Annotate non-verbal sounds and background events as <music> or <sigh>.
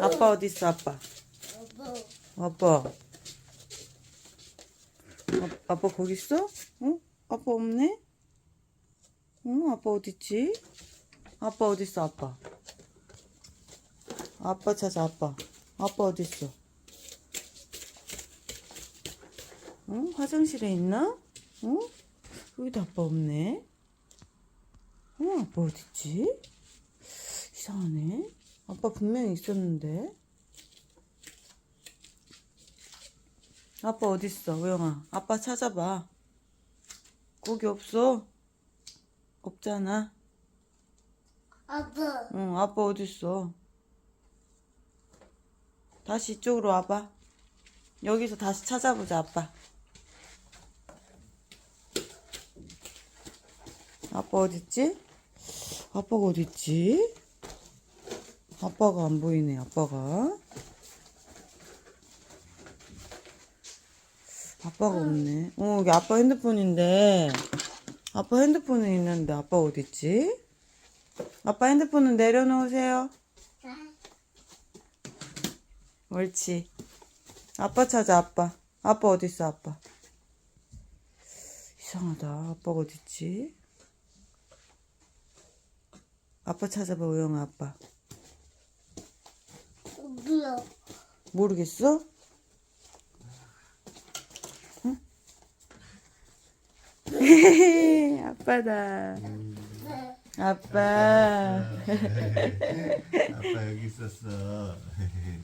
아빠 어디 있어 아빠? 아빠. 아, 아빠 거기 있어? 응? 아빠 없네? 응? 아빠 어디 있지? 아빠 어디 있어 아빠? 아빠 찾아 아빠. 아빠 어디 있어? 응? 화장실에 있나? 응? 여기도 아빠 없네. 응? 아빠 어디 있지? 이상하네. 아빠 분명히 있었는데. 아빠 어딨어, 우영아? 아빠 찾아봐. 거기 없어? 없잖아. 아빠, 응, 아빠 어딨어? 다시 이쪽으로 와봐. 여기서 다시 찾아보자, 아빠. 아빠 어딨지? 아빠가 어딨지? 아빠가 안 보이네, 아빠가. 아빠가 없네. 어, 여기 아빠 핸드폰인데. 아빠 핸드폰은 있는데 아빠 어딨지? 아빠 핸드폰은 내려놓으세요. 옳지. 아빠 찾아, 아빠. 아빠 어딨어, 아빠. 이상하다. 아빠가 어딨지? 아빠 찾아봐, 우영아, 아빠. 뭐야? 모르겠어? 응? <laughs> 아빠다. 아빠. <laughs> 아빠 여기 있었어. 응. <laughs>